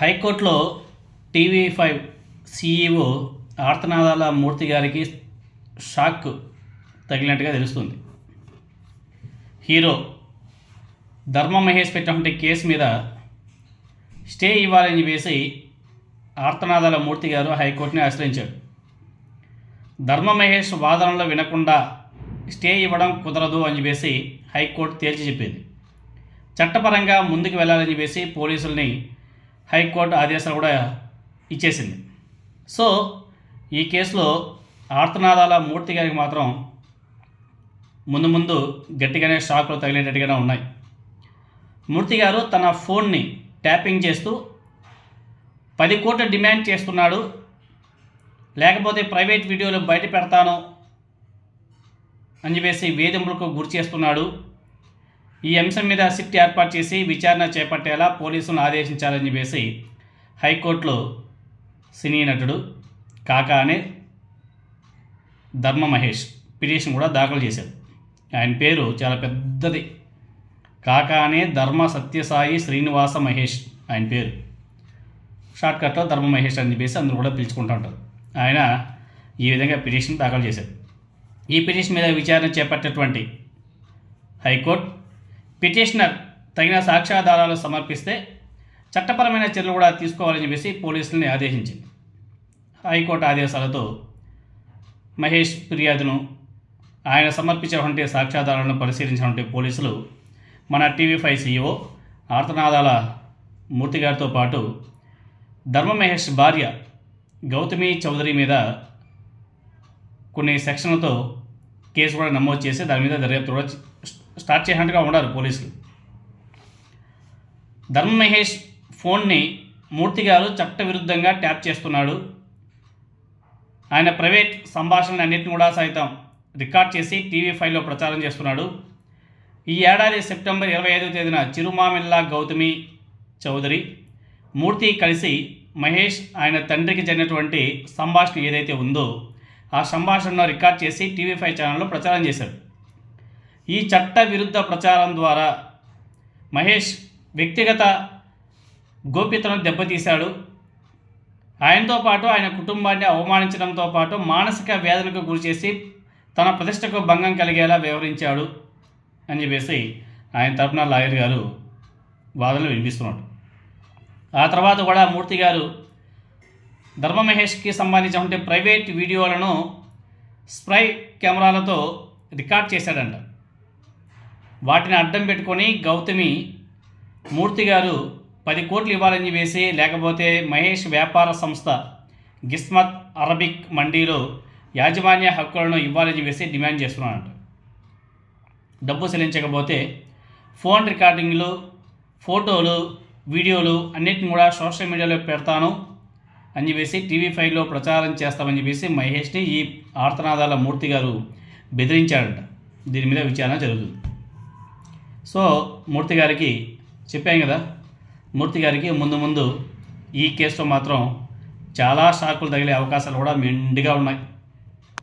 హైకోర్టులో TV five CEO ఆర్తనాదాల మూర్తి గారికి షాక్ తగిలినట్టుగా తెలుస్తుంది. హీరో ధర్మ మహేష్ పెట్టినటువంటి కేసు మీద స్టే ఇవ్వాలని వేసి ఆర్తనాదాల మూర్తి గారు హైకోర్టుని ఆశ్రయించాడు ధర్మ మహేష్ వాదనలు వినకుండా స్టే ఇవ్వడం కుదరదు అని చెప్పేసి హైకోర్టు తేల్చి చెప్పింది. చట్టపరంగా ముందుకు వెళ్ళాలని చెప్పేసి పోలీసుల్ని హైకోర్టు ఆదేశాలు కూడా ఇచ్చేసింది. సో ఈ కేసులో ఆర్తనాదాల మూర్తి గారికి మాత్రం ముందు ముందు గట్టిగానే షాకులు తగిలేటట్టుగానే ఉన్నాయి. మూర్తి గారు తన ఫోన్ని ట్యాపింగ్ చేస్తూ పది కోట్ల డిమాండ్ చేస్తున్నాడు. లేకపోతే ప్రైవేట్ వీడియోలు బయట పెడతాను అని చెప్పేసి వేధింపులకు గురి చేస్తున్నాడు. ఈ అంశం మీద సిట్ ఏర్పాటు చేసి విచారణ చేపట్టేలా పోలీసులను ఆదేశించాలని చెప్పేసి హైకోర్టులో సినీ నటుడు కాకా అనే ధర్మ మహేష్ పిటిషన్ కూడా దాఖలు చేశారు. ఆయన పేరు చాలా పెద్దది. కాకా అనే ధర్మ సత్యసాయి శ్రీనివాస మహేష్ ఆయన పేరు. షార్ట్కట్లో ధర్మ మహేష్ అని చెప్పేసి అందరూ కూడా పిలుచుకుంటూ ఉంటారు. ఆయన ఈ విధంగా పిటిషన్ దాఖలు చేశారు. ఈ పిటిషన్ మీద విచారణ చేపట్టేటువంటి హైకోర్టు పిటిషనర్ తగిన సాక్ష్యాధారాలు సమర్పిస్తే చట్టపరమైన చర్యలు కూడా తీసుకోవాలని చెప్పేసి పోలీసుల్ని ఆదేశించింది. హైకోర్టు ఆదేశాలతో మహేష్ ఫిర్యాదును ఆయన సమర్పించినటువంటి సాక్ష్యాధారాలను పరిశీలించినటువంటి పోలీసులు మన టీవీ ఫైవ్ సీఈఓ ఆర్తనాదాల మూర్తి గారితో పాటు ధర్మ మహేష్ భార్య గౌతమి చౌదరి మీద కొన్ని సెక్షన్లతో కేసు కూడా నమోదు చేసి దాని మీద దర్యాప్తు కూడా స్టార్ట్ చేసినట్టుగా ఉన్నారు పోలీసులు. ధర్మ మహేష్ ఫోన్ని మూర్తి గారు చట్టవిరుద్ధంగా ట్యాప్ చేస్తున్నాడు. ఆయన ప్రైవేట్ సంభాషణలు అన్నింటిని కూడా సైతం రికార్డ్ చేసి టీవీ ఫైవ్లో ప్రచారం చేస్తున్నాడు. ఈ ఏడాది సెప్టెంబర్ ఇరవై ఐదవ తేదీన చిరుమామిల్లా గౌతమి చౌదరి మూర్తి కలిసి మహేష్ ఆయన తండ్రికి జరిగినటువంటి సంభాషణ ఏదైతే ఉందో ఆ సంభాషణను రికార్డ్ చేసి టీవీ ఫైవ్ ఛానల్లో ప్రచారం చేశారు ఈ చట్ట విరుద్ధ ప్రచారం ద్వారా మహేష్ వ్యక్తిగత గోప్యతను దెబ్బతీశాడు. ఆయనతో పాటు ఆయన కుటుంబాన్ని అవమానించడంతో పాటు మానసిక వేదనకు గురిచేసి తన ప్రతిష్టకు భంగం కలిగేలా వివరించాడు అని చెప్పేసి ఆయన తరపున లాయర్ గారు వాదనలు వినిపిస్తున్నాడు. ఆ తర్వాత కూడా మూర్తి గారు ధర్మ మహేష్కి సంబంధించినటువంటి ప్రైవేట్ వీడియోలను స్ప్రై కెమెరాలతో రికార్డ్ చేశాడంట. వాటిని అడ్డం పెట్టుకొని గౌతమి మూర్తి గారు పది కోట్లు ఇవ్వాలని చెప్పేసి లేకపోతే మహేష్ వ్యాపార సంస్థ గిస్మత్ అరబిక్ మండీలో యాజమాన్య హక్కులను ఇవ్వాలని చెప్పేసి డిమాండ్ చేస్తున్నాడంట డబ్బు చెల్లించకపోతే ఫోన్ రికార్డింగ్లు ఫోటోలు వీడియోలు అన్నిటిని కూడా సోషల్ మీడియాలో పెడతాను అని చెప్పేసి టీవీ ఫైవ్లో ప్రచారం చేస్తామని చెప్పేసి మహేష్ని ఈ ఆర్తనాదాల మూర్తి గారు బెదిరించాడంట దీని మీద విచారణ జరుగుతుంది. సో మూర్తి గారికి చెప్పాం కదా మూర్తి గారికి ముందు ముందు ఈ కేసులో మాత్రం చాలా షాకులు తగిలే అవకాశాలు కూడా మెండుగా ఉన్నాయి.